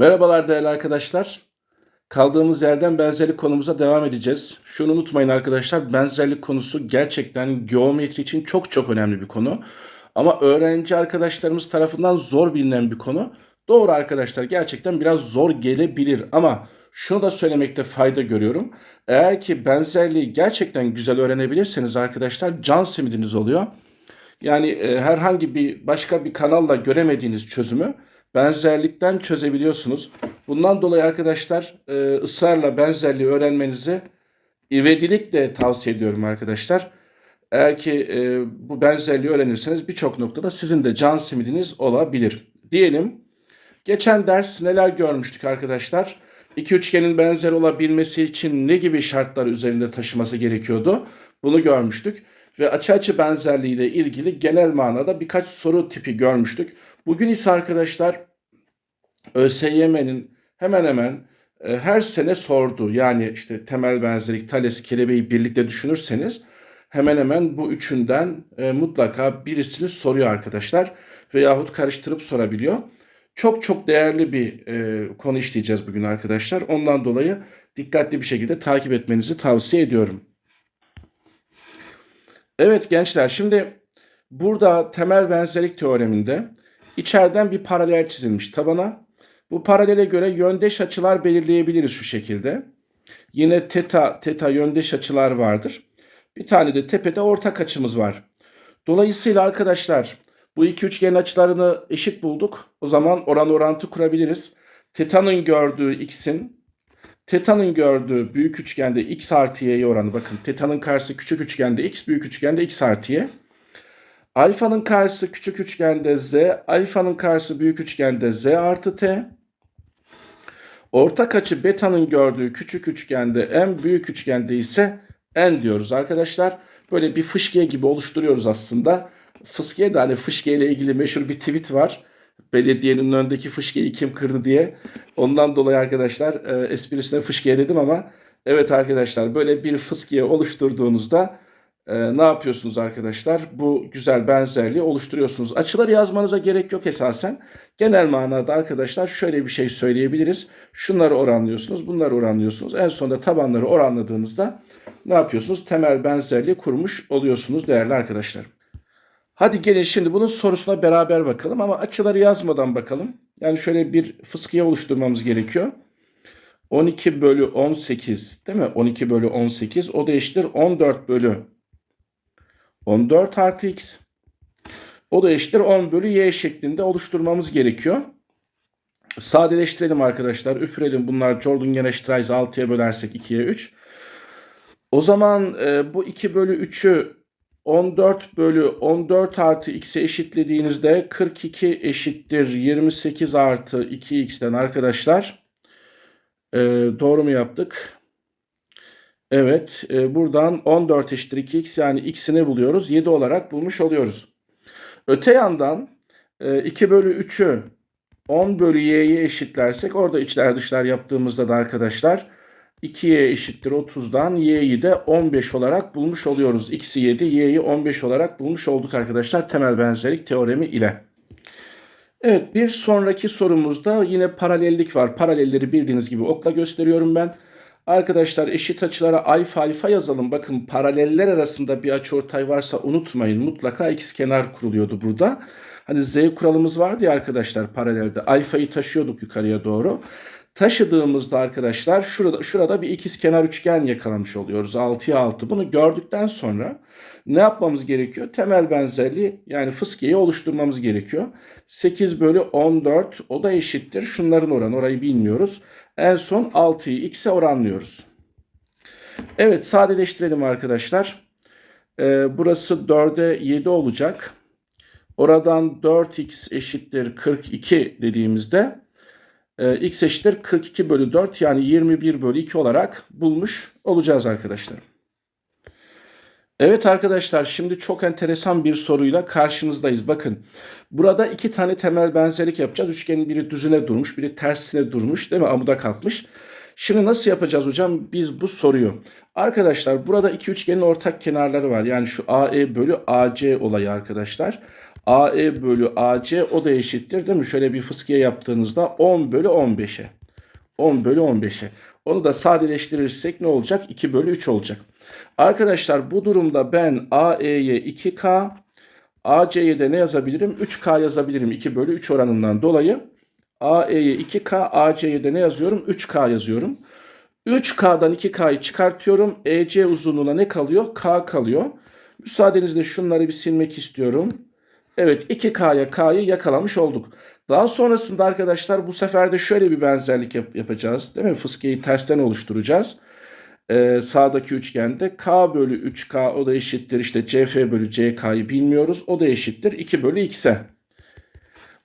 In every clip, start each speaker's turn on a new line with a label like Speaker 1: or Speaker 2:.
Speaker 1: Merhabalar değerli arkadaşlar. Kaldığımız yerden benzerlik konumuza devam edeceğiz. Şunu unutmayın arkadaşlar, benzerlik konusu gerçekten geometri için çok çok önemli bir konu. Ama öğrenci arkadaşlarımız tarafından zor bilinen bir konu. Doğru arkadaşlar, gerçekten biraz zor gelebilir ama şunu da söylemekte fayda görüyorum. Eğer ki benzerliği gerçekten güzel öğrenebilirseniz arkadaşlar can simidiniz oluyor. Yani e, herhangi bir başka bir kanalla göremediğiniz çözümü benzerlikten çözebiliyorsunuz. Bundan dolayı arkadaşlar e, ısrarla benzerliği öğrenmenizi ivedilikle tavsiye ediyorum arkadaşlar. Eğer ki e, bu benzerliği öğrenirseniz birçok noktada sizin de can simidiniz olabilir. Diyelim geçen ders neler görmüştük arkadaşlar? İki üçgenin benzer olabilmesi için ne gibi şartlar üzerinde taşıması gerekiyordu? Bunu görmüştük ve açı açı benzerliği ile ilgili genel manada birkaç soru tipi görmüştük. Bugün ise arkadaşlar ÖSYM'nin hemen hemen e, her sene sorduğu yani işte temel benzerlik, Thales, kelebeği birlikte düşünürseniz hemen hemen bu üçünden e, mutlaka birisini soruyor arkadaşlar veyahut karıştırıp sorabiliyor. Çok çok değerli bir e, konu işleyeceğiz bugün arkadaşlar. Ondan dolayı dikkatli bir şekilde takip etmenizi tavsiye ediyorum. Evet gençler şimdi burada temel benzerlik teoreminde içeriden bir paralel çizilmiş tabana. Bu paralele göre yöndeş açılar belirleyebiliriz şu şekilde. Yine teta, teta yöndeş açılar vardır. Bir tane de tepede ortak açımız var. Dolayısıyla arkadaşlar bu iki üçgenin açılarını eşit bulduk. O zaman oran orantı kurabiliriz. Teta'nın gördüğü x'in Teta'nın gördüğü büyük üçgende x artı y'ye oranı bakın. Teta'nın karşısı küçük üçgende x, büyük üçgende x artı y. Alfa'nın karşısı küçük üçgende z, alfa'nın karşısı büyük üçgende z artı t. Ortak açı beta'nın gördüğü küçük üçgende en büyük üçgende ise n diyoruz arkadaşlar. Böyle bir fışkiye gibi oluşturuyoruz aslında. Fıskiye de hani fışkiye ile ilgili meşhur bir tweet var. Belediyenin önündeki fışkiyeyi kim kırdı diye. Ondan dolayı arkadaşlar e, esprisine fışkiye dedim ama evet arkadaşlar böyle bir fıskiye oluşturduğunuzda e, ne yapıyorsunuz arkadaşlar? Bu güzel benzerliği oluşturuyorsunuz. Açıları yazmanıza gerek yok esasen. Genel manada arkadaşlar şöyle bir şey söyleyebiliriz. Şunları oranlıyorsunuz, bunları oranlıyorsunuz. En sonunda tabanları oranladığınızda ne yapıyorsunuz? Temel benzerliği kurmuş oluyorsunuz değerli arkadaşlar. Hadi gelin şimdi bunun sorusuna beraber bakalım ama açıları yazmadan bakalım. Yani şöyle bir fıskiye oluşturmamız gerekiyor. 12 bölü 18 değil mi? 12 bölü 18 o da eşittir 14 bölü 14 artı x. O da eşittir 10 bölü y şeklinde oluşturmamız gerekiyor. Sadeleştirelim arkadaşlar. Üfürelim bunlar Jordan Geneştreis 6'ya bölersek 2'ye 3. O zaman e, bu 2 bölü 3'ü 14 bölü 14 artı x'e eşitlediğinizde 42 eşittir 28 artı 2x'ten arkadaşlar. E, doğru mu yaptık? Evet e, buradan 14 eşittir 2x yani x'ini buluyoruz. 7 olarak bulmuş oluyoruz. Öte yandan e, 2 bölü 3'ü 10 bölü y'ye eşitlersek orada içler dışlar yaptığımızda da arkadaşlar 2y eşittir 30'dan y'yi de 15 olarak bulmuş oluyoruz. x'i 7 y'yi 15 olarak bulmuş olduk arkadaşlar temel benzerlik teoremi ile. Evet bir sonraki sorumuzda yine paralellik var. Paralelleri bildiğiniz gibi okla gösteriyorum ben. Arkadaşlar eşit açılara alfa alfa yazalım. Bakın paraleller arasında bir açıortay varsa unutmayın. Mutlaka ikiz kenar kuruluyordu burada. Hani z kuralımız vardı ya arkadaşlar paralelde. Alfayı taşıyorduk yukarıya doğru. Taşıdığımızda arkadaşlar şurada, şurada bir ikiz kenar üçgen yakalamış oluyoruz. 6'ya 6. Bunu gördükten sonra ne yapmamız gerekiyor? Temel benzerliği yani fıskiyeyi oluşturmamız gerekiyor. 8 bölü 14 o da eşittir. Şunların oranı orayı bilmiyoruz. En son 6'yı x'e oranlıyoruz. Evet sadeleştirelim arkadaşlar. Ee, burası 4'e 7 olacak. Oradan 4x eşittir 42 dediğimizde e, x eşittir 42 bölü 4 yani 21 bölü 2 olarak bulmuş olacağız arkadaşlar. Evet arkadaşlar şimdi çok enteresan bir soruyla karşınızdayız. Bakın burada iki tane temel benzerlik yapacağız. Üçgenin biri düzüne durmuş biri tersine durmuş değil mi? Amuda kalkmış. Şimdi nasıl yapacağız hocam biz bu soruyu? Arkadaşlar burada iki üçgenin ortak kenarları var. Yani şu AE bölü AC olayı arkadaşlar. AE bölü AC o da eşittir değil mi? Şöyle bir fıskiye yaptığınızda 10 bölü 15'e. 10 bölü 15'e. Onu da sadeleştirirsek ne olacak? 2 bölü 3 olacak. Arkadaşlar bu durumda ben AE'ye 2K, AC'ye de ne yazabilirim? 3K yazabilirim 2 bölü 3 oranından dolayı. AE'ye 2K, AC'ye de ne yazıyorum? 3K yazıyorum. 3K'dan 2K'yı çıkartıyorum. EC uzunluğuna ne kalıyor? K kalıyor. Müsaadenizle şunları bir silmek istiyorum. Evet 2K'ya K'yı yakalamış olduk. Daha sonrasında arkadaşlar bu sefer de şöyle bir benzerlik yap- yapacağız. Değil mi? Fıskiyeyi tersten oluşturacağız. Ee, sağdaki üçgende K bölü 3K o da eşittir. işte CF bölü CK'yı bilmiyoruz. O da eşittir 2 bölü X'e.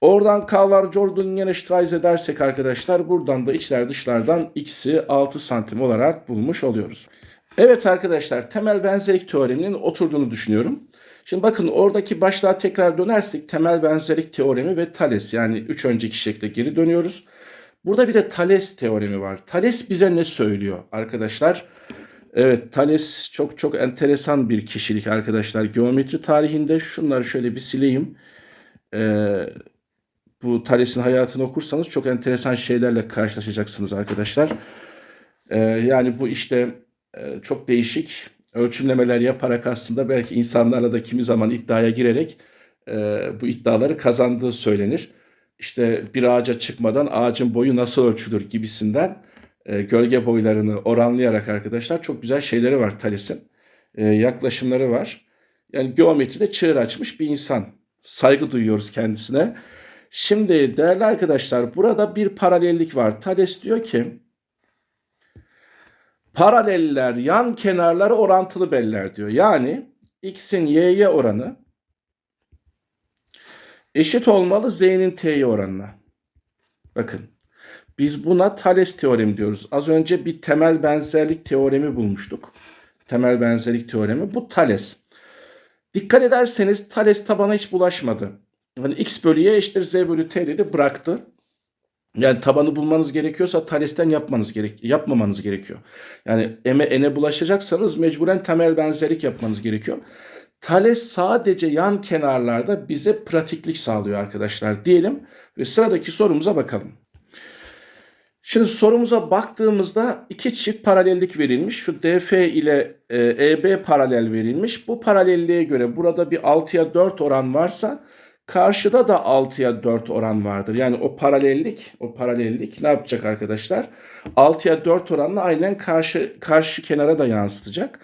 Speaker 1: Oradan K'lar Jordan'ın eşitreis edersek arkadaşlar buradan da içler dışlardan X'i 6 santim olarak bulmuş oluyoruz. Evet arkadaşlar temel benzerlik teoreminin oturduğunu düşünüyorum. Şimdi bakın oradaki başlığa tekrar dönersek temel benzerlik teoremi ve Thales yani 3 önceki şekle geri dönüyoruz. Burada bir de Thales teoremi var. Thales bize ne söylüyor arkadaşlar? Evet Thales çok çok enteresan bir kişilik arkadaşlar. Geometri tarihinde şunları şöyle bir sileyim. Ee, bu Thales'in hayatını okursanız çok enteresan şeylerle karşılaşacaksınız arkadaşlar. Ee, yani bu işte e, çok değişik ölçümlemeler yaparak aslında belki insanlarla da kimi zaman iddiaya girerek e, bu iddiaları kazandığı söylenir. İşte bir ağaca çıkmadan ağacın boyu nasıl ölçülür gibisinden e, gölge boylarını oranlayarak arkadaşlar çok güzel şeyleri var Thales'in. E, yaklaşımları var. Yani geometride çığır açmış bir insan. Saygı duyuyoruz kendisine. Şimdi değerli arkadaşlar burada bir paralellik var. Thales diyor ki paraleller yan kenarları orantılı beller diyor. Yani x'in y'ye oranı eşit olmalı z'nin t'ye oranına. Bakın biz buna Thales teoremi diyoruz. Az önce bir temel benzerlik teoremi bulmuştuk. Temel benzerlik teoremi. Bu Thales. Dikkat ederseniz Thales tabana hiç bulaşmadı. Yani x bölü y eşittir z bölü t dedi bıraktı. Yani tabanı bulmanız gerekiyorsa Thales'ten yapmanız gerek yapmamanız gerekiyor. Yani m'e n'e bulaşacaksanız mecburen temel benzerlik yapmanız gerekiyor. Thales sadece yan kenarlarda bize pratiklik sağlıyor arkadaşlar diyelim ve sıradaki sorumuza bakalım. Şimdi sorumuza baktığımızda iki çift paralellik verilmiş. Şu DF ile e, EB paralel verilmiş. Bu paralelliğe göre burada bir 6'ya 4 oran varsa karşıda da 6'ya 4 oran vardır. Yani o paralellik, o paralellik ne yapacak arkadaşlar? 6'ya 4 oranla aynen karşı karşı kenara da yansıtacak.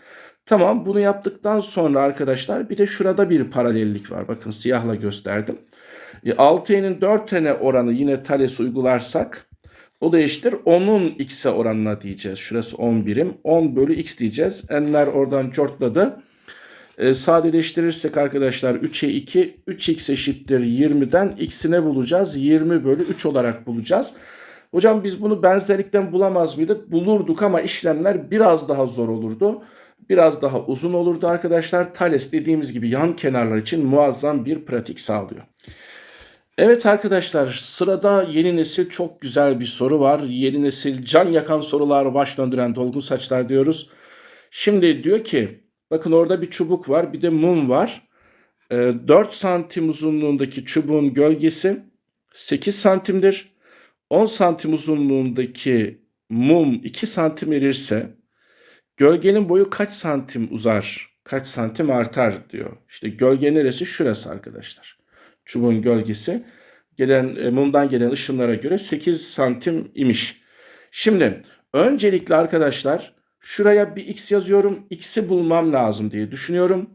Speaker 1: Tamam bunu yaptıktan sonra arkadaşlar bir de şurada bir paralellik var. Bakın siyahla gösterdim. E, 6'nın 4 tane oranı yine Thales uygularsak o da eşittir 10'un x'e oranına diyeceğiz. Şurası 10 birim. 10 bölü x diyeceğiz. N'ler oradan cortladı. E, sadeleştirirsek arkadaşlar 3'e 2. 3x eşittir 20'den x'ine bulacağız. 20 bölü 3 olarak bulacağız. Hocam biz bunu benzerlikten bulamaz mıydık? Bulurduk ama işlemler biraz daha zor olurdu. Biraz daha uzun olurdu arkadaşlar. Thales dediğimiz gibi yan kenarlar için muazzam bir pratik sağlıyor. Evet arkadaşlar sırada yeni nesil çok güzel bir soru var. Yeni nesil can yakan sorular baş döndüren dolgun saçlar diyoruz. Şimdi diyor ki bakın orada bir çubuk var bir de mum var. Ee, 4 santim uzunluğundaki çubuğun gölgesi 8 santimdir. 10 santim uzunluğundaki mum 2 santim erirse gölgenin boyu kaç santim uzar? Kaç santim artar diyor. İşte gölge neresi? Şurası arkadaşlar çubuğun gölgesi gelen e, mumdan gelen ışınlara göre 8 santim imiş. Şimdi öncelikle arkadaşlar şuraya bir x yazıyorum. X'i bulmam lazım diye düşünüyorum.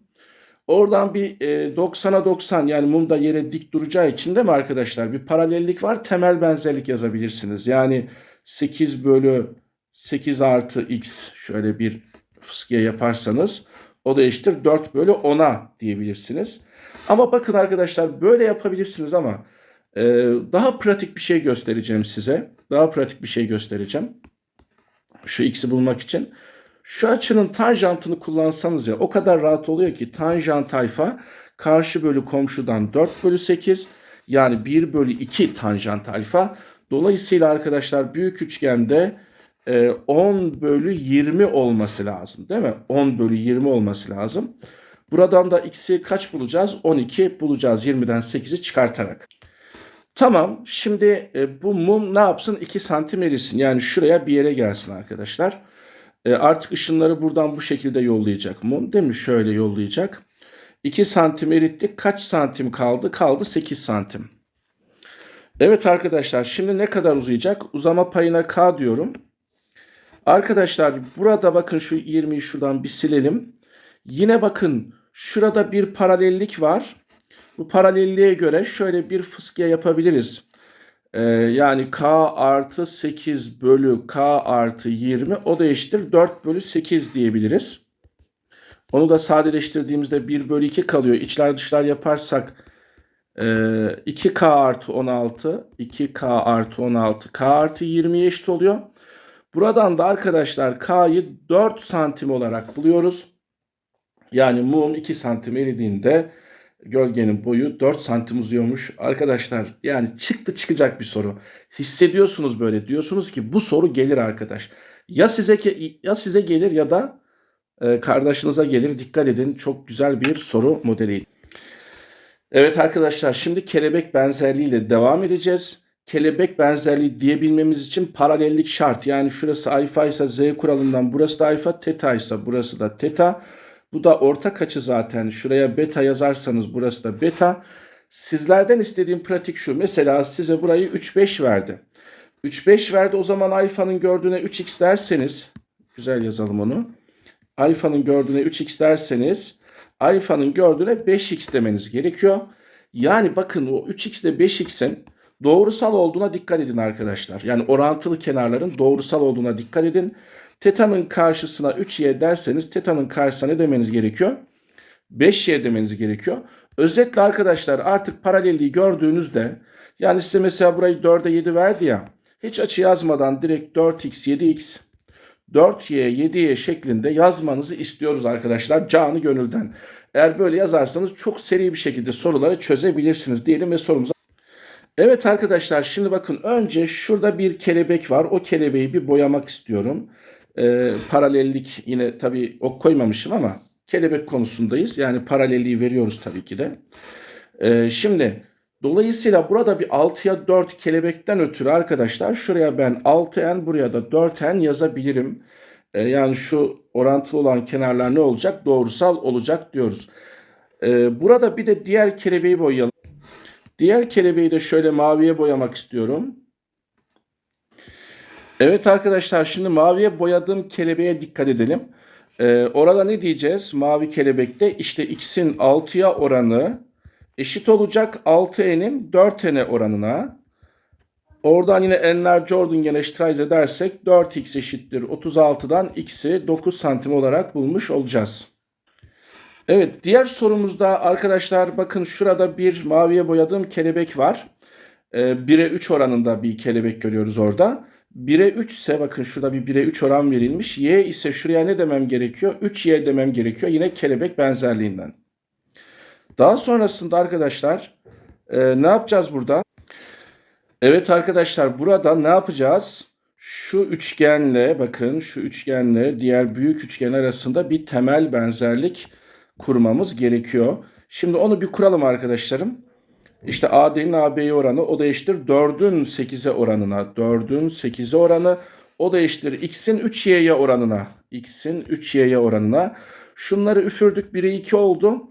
Speaker 1: Oradan bir e, 90'a 90 yani mumda yere dik duracağı için de mi arkadaşlar bir paralellik var. Temel benzerlik yazabilirsiniz. Yani 8 bölü 8 artı x şöyle bir fıskiye yaparsanız o da eşittir 4 bölü 10'a diyebilirsiniz. Ama bakın arkadaşlar böyle yapabilirsiniz ama e, daha pratik bir şey göstereceğim size. Daha pratik bir şey göstereceğim. Şu x'i bulmak için. Şu açının tanjantını kullansanız ya o kadar rahat oluyor ki tanjant alfa karşı bölü komşudan 4 bölü 8 yani 1 bölü 2 tanjant alfa. Dolayısıyla arkadaşlar büyük üçgende 10 bölü 20 olması lazım değil mi? 10 bölü 20 olması lazım. Buradan da x'i kaç bulacağız? 12 bulacağız 20'den 8'i çıkartarak. Tamam şimdi e, bu mum ne yapsın? 2 santim erisin. Yani şuraya bir yere gelsin arkadaşlar. E, artık ışınları buradan bu şekilde yollayacak mum. Değil mi? Şöyle yollayacak. 2 santim erittik. Kaç santim kaldı? Kaldı 8 santim. Evet arkadaşlar şimdi ne kadar uzayacak? Uzama payına k diyorum. Arkadaşlar burada bakın şu 20'yi şuradan bir silelim. Yine bakın şurada bir paralellik var. Bu paralelliğe göre şöyle bir fıskiye yapabiliriz. Ee, yani k artı 8 bölü k artı 20 o da eşittir 4 bölü 8 diyebiliriz. Onu da sadeleştirdiğimizde 1 bölü 2 kalıyor. İçler dışlar yaparsak e, 2k artı 16 2k artı 16 k artı 20'ye eşit oluyor. Buradan da arkadaşlar k'yı 4 santim olarak buluyoruz. Yani mum 2 santim eridiğinde gölgenin boyu 4 santim uzuyormuş. Arkadaşlar yani çıktı çıkacak bir soru. Hissediyorsunuz böyle diyorsunuz ki bu soru gelir arkadaş. Ya size ya size gelir ya da e, kardeşinize gelir. Dikkat edin çok güzel bir soru modeli. Evet arkadaşlar şimdi kelebek benzerliğiyle devam edeceğiz. Kelebek benzerliği diyebilmemiz için paralellik şart. Yani şurası alfa ise z kuralından burası da alfa, teta ise burası da teta. Bu da ortak açı zaten. Şuraya beta yazarsanız burası da beta. Sizlerden istediğim pratik şu. Mesela size burayı 3-5 verdi. 3-5 verdi o zaman alfanın gördüğüne 3x derseniz güzel yazalım onu. Alfanın gördüğüne 3x derseniz alfanın gördüğüne 5x demeniz gerekiyor. Yani bakın o 3x ile 5x'in doğrusal olduğuna dikkat edin arkadaşlar. Yani orantılı kenarların doğrusal olduğuna dikkat edin. Teta'nın karşısına 3y derseniz teta'nın karşısına ne demeniz gerekiyor? 5y demeniz gerekiyor. Özetle arkadaşlar artık paralelliği gördüğünüzde yani size mesela burayı 4'e 7 verdi ya. Hiç açı yazmadan direkt 4x 7x 4y 7y şeklinde yazmanızı istiyoruz arkadaşlar canı gönülden. Eğer böyle yazarsanız çok seri bir şekilde soruları çözebilirsiniz diyelim ve sorumuza Evet arkadaşlar şimdi bakın önce şurada bir kelebek var. O kelebeği bir boyamak istiyorum. Ee, paralellik yine tabii ok koymamışım ama kelebek konusundayız. Yani paralelliği veriyoruz tabii ki de. Ee, şimdi dolayısıyla burada bir 6'ya 4 kelebekten ötürü arkadaşlar şuraya ben 6n buraya da 4n yazabilirim. Ee, yani şu orantılı olan kenarlar ne olacak? Doğrusal olacak diyoruz. Ee, burada bir de diğer kelebeği boyayalım. Diğer kelebeği de şöyle maviye boyamak istiyorum. Evet arkadaşlar şimdi maviye boyadığım kelebeğe dikkat edelim. Ee, orada ne diyeceğiz? Mavi kelebekte işte x'in 6'ya oranı eşit olacak 6n'in 4n'e oranına. Oradan yine n'ler Jordan eşitliğe edersek 4x eşittir 36'dan x'i 9 santim olarak bulmuş olacağız. Evet diğer sorumuzda arkadaşlar bakın şurada bir maviye boyadığım kelebek var. Ee, 1'e 3 oranında bir kelebek görüyoruz orada. 1'e 3 ise bakın şurada bir 1'e 3 oran verilmiş. Y ise şuraya ne demem gerekiyor? 3y demem gerekiyor. Yine kelebek benzerliğinden. Daha sonrasında arkadaşlar e, ne yapacağız burada? Evet arkadaşlar burada ne yapacağız? Şu üçgenle bakın şu üçgenle diğer büyük üçgen arasında bir temel benzerlik kurmamız gerekiyor. Şimdi onu bir kuralım arkadaşlarım. İşte AD'nin AB'ye oranı o da eşittir 4'ün 8'e oranına. 4'ün 8'e oranı o da eşittir x'in 3y'ye oranına. x'in 3y'ye oranına. Şunları üfürdük 1'e 2 oldu.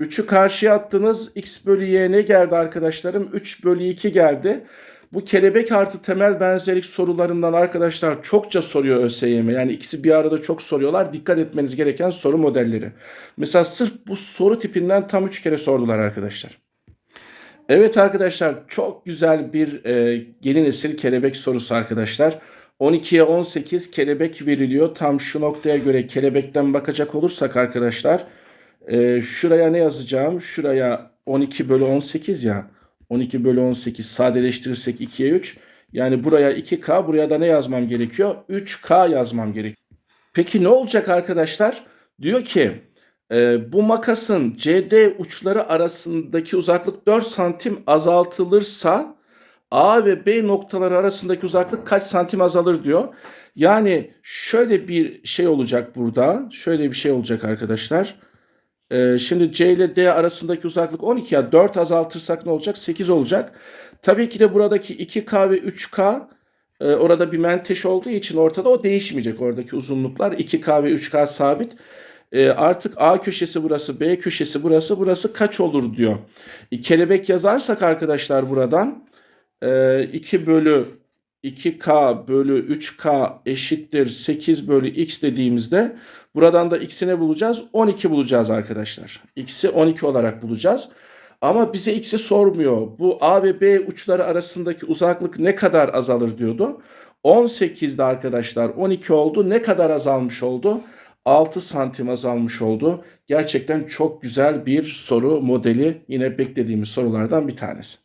Speaker 1: 3'ü karşıya attınız. x bölü y ne geldi arkadaşlarım? 3 bölü 2 geldi. Bu kelebek artı temel benzerlik sorularından arkadaşlar çokça soruyor ÖSYM. Yani ikisi bir arada çok soruyorlar. Dikkat etmeniz gereken soru modelleri. Mesela sırf bu soru tipinden tam 3 kere sordular arkadaşlar. Evet arkadaşlar çok güzel bir e, yeni nesil kelebek sorusu arkadaşlar. 12'ye 18 kelebek veriliyor. Tam şu noktaya göre kelebekten bakacak olursak arkadaşlar. E, şuraya ne yazacağım? Şuraya 12 bölü 18 ya. 12 bölü 18 sadeleştirirsek 2'ye 3. Yani buraya 2K buraya da ne yazmam gerekiyor? 3K yazmam gerekiyor. Peki ne olacak arkadaşlar? Diyor ki e, bu makasın CD uçları arasındaki uzaklık 4 santim azaltılırsa A ve B noktaları arasındaki uzaklık kaç santim azalır diyor. Yani şöyle bir şey olacak burada. Şöyle bir şey olacak arkadaşlar. Ee, şimdi C ile D arasındaki uzaklık 12 ya 4 azaltırsak ne olacak? 8 olacak. Tabii ki de buradaki 2K ve 3K e, orada bir menteş olduğu için ortada o değişmeyecek oradaki uzunluklar. 2K ve 3K sabit. E, artık A köşesi burası, B köşesi burası, burası kaç olur diyor. E, kelebek yazarsak arkadaşlar buradan e, 2 bölü 2K bölü 3K eşittir 8 bölü X dediğimizde buradan da X'i ne bulacağız? 12 bulacağız arkadaşlar. X'i 12 olarak bulacağız. Ama bize X'i sormuyor. Bu A ve B uçları arasındaki uzaklık ne kadar azalır diyordu. 18'de arkadaşlar 12 oldu. Ne kadar azalmış oldu? 6 santim azalmış oldu. Gerçekten çok güzel bir soru modeli. Yine beklediğimiz sorulardan bir tanesi.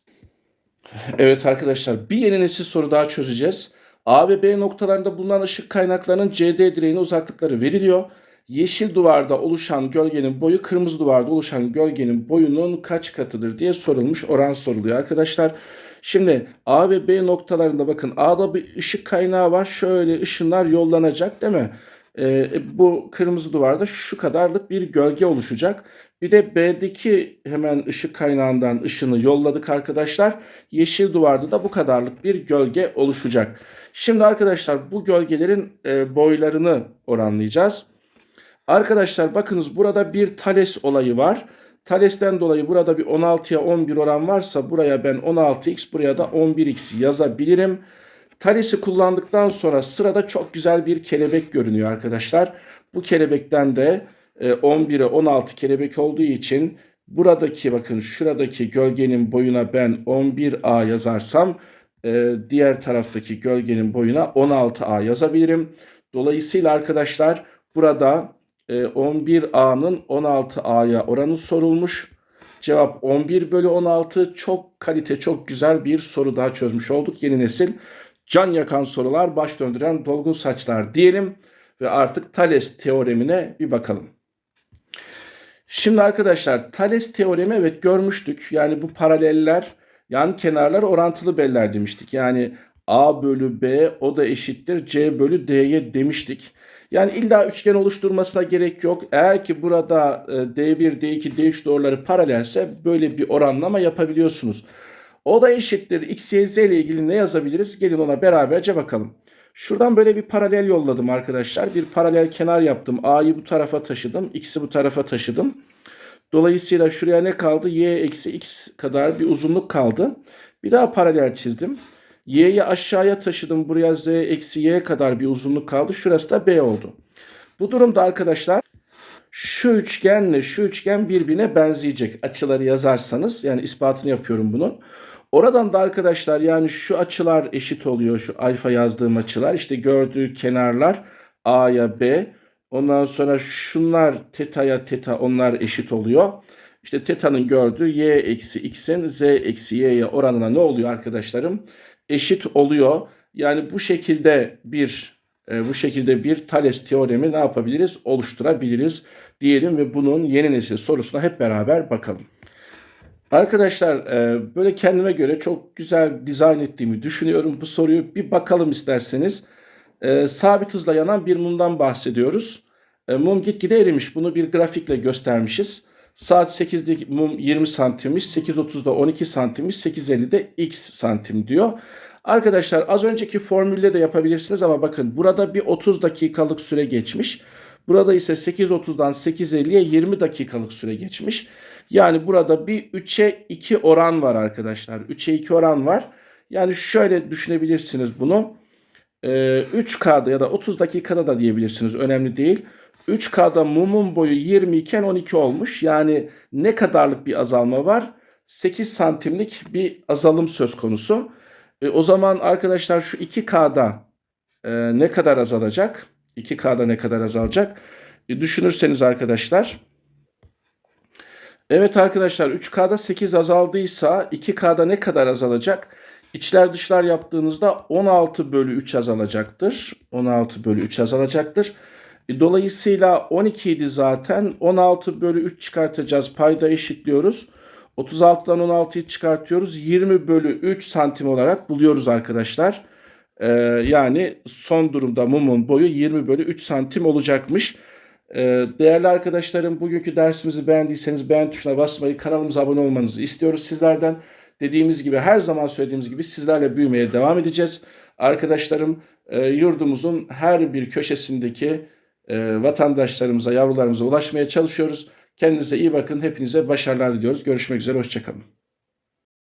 Speaker 1: Evet arkadaşlar bir yeni nesil soru daha çözeceğiz. A ve B noktalarında bulunan ışık kaynaklarının CD direğine uzaklıkları veriliyor. Yeşil duvarda oluşan gölgenin boyu kırmızı duvarda oluşan gölgenin boyunun kaç katıdır diye sorulmuş oran soruluyor arkadaşlar. Şimdi A ve B noktalarında bakın A'da bir ışık kaynağı var. Şöyle ışınlar yollanacak değil mi? Ee, bu kırmızı duvarda şu kadarlık bir gölge oluşacak. Bir de B'deki hemen ışık kaynağından ışını yolladık arkadaşlar. Yeşil duvarda da bu kadarlık bir gölge oluşacak. Şimdi arkadaşlar bu gölgelerin e, boylarını oranlayacağız. Arkadaşlar bakınız burada bir Thales olayı var. Thales'ten dolayı burada bir 16'ya 11 oran varsa buraya ben 16x buraya da 11x yazabilirim. Thales'i kullandıktan sonra sırada çok güzel bir kelebek görünüyor arkadaşlar. Bu kelebekten de 11'e 16 kelebek olduğu için buradaki bakın şuradaki gölgenin boyuna ben 11a yazarsam e, diğer taraftaki gölgenin boyuna 16a yazabilirim. Dolayısıyla arkadaşlar burada 11a'nın e, 16a'ya oranı sorulmuş. Cevap 11 bölü 16 çok kalite çok güzel bir soru daha çözmüş olduk. Yeni nesil can yakan sorular baş döndüren dolgun saçlar diyelim ve artık Thales teoremine bir bakalım. Şimdi arkadaşlar Thales teoremi evet görmüştük. Yani bu paraleller yan kenarlar orantılı beller demiştik. Yani A bölü B o da eşittir C bölü D'ye demiştik. Yani illa üçgen oluşturmasına gerek yok. Eğer ki burada D1, D2, D3 doğruları paralelse böyle bir oranlama yapabiliyorsunuz. O da eşittir x, y, z ile ilgili ne yazabiliriz? Gelin ona beraberce bakalım. Şuradan böyle bir paralel yolladım arkadaşlar. Bir paralel kenar yaptım. A'yı bu tarafa taşıdım. X'i bu tarafa taşıdım. Dolayısıyla şuraya ne kaldı? Y eksi x kadar bir uzunluk kaldı. Bir daha paralel çizdim. Y'yi aşağıya taşıdım. Buraya z eksi y kadar bir uzunluk kaldı. Şurası da B oldu. Bu durumda arkadaşlar şu üçgenle şu üçgen birbirine benzeyecek. Açıları yazarsanız yani ispatını yapıyorum bunun. Oradan da arkadaşlar yani şu açılar eşit oluyor. Şu alfa yazdığım açılar. işte gördüğü kenarlar A'ya B. Ondan sonra şunlar teta'ya teta onlar eşit oluyor. İşte teta'nın gördüğü y eksi x'in z eksi y'ye oranına ne oluyor arkadaşlarım? Eşit oluyor. Yani bu şekilde bir e, bu şekilde bir Thales teoremi ne yapabiliriz? Oluşturabiliriz diyelim ve bunun yeni nesil sorusuna hep beraber bakalım. Arkadaşlar e, böyle kendime göre çok güzel dizayn ettiğimi düşünüyorum. Bu soruyu bir bakalım isterseniz. E, sabit hızla yanan bir mumdan bahsediyoruz. E, mum gitgide erimiş. Bunu bir grafikle göstermişiz. Saat 8'de mum 20 santimmiş, 8.30'da 12 santimmiş, 8.50'de x santim diyor. Arkadaşlar az önceki formülle de yapabilirsiniz ama bakın burada bir 30 dakikalık süre geçmiş. Burada ise 8.30'dan 8.50'ye 20 dakikalık süre geçmiş. Yani burada bir 3'e 2 oran var arkadaşlar. 3'e 2 oran var. Yani şöyle düşünebilirsiniz bunu. 3K'da ya da 30 dakikada da diyebilirsiniz. Önemli değil. 3K'da mumun boyu 20 iken 12 olmuş. Yani ne kadarlık bir azalma var? 8 santimlik bir azalım söz konusu. E, o zaman arkadaşlar şu 2K'da e, ne kadar azalacak? 2K'da ne kadar azalacak? E, düşünürseniz arkadaşlar. Evet arkadaşlar 3K'da 8 azaldıysa 2K'da ne kadar azalacak? İçler dışlar yaptığınızda 16 bölü 3 azalacaktır. 16 bölü 3 azalacaktır. E, dolayısıyla 12 idi zaten. 16 bölü 3 çıkartacağız. Payda eşitliyoruz. 36'dan 16'yı çıkartıyoruz. 20 bölü 3 santim olarak buluyoruz arkadaşlar. Ee, yani son durumda mumun boyu 20 bölü 3 santim olacakmış. Ee, Değerli arkadaşlarım bugünkü dersimizi beğendiyseniz beğen tuşuna basmayı, kanalımıza abone olmanızı istiyoruz sizlerden. Dediğimiz gibi her zaman söylediğimiz gibi sizlerle büyümeye devam edeceğiz. Arkadaşlarım e, yurdumuzun her bir köşesindeki e, vatandaşlarımıza, yavrularımıza ulaşmaya çalışıyoruz. Kendinize iyi bakın. Hepinize başarılar diliyoruz. Görüşmek üzere. Hoşçakalın.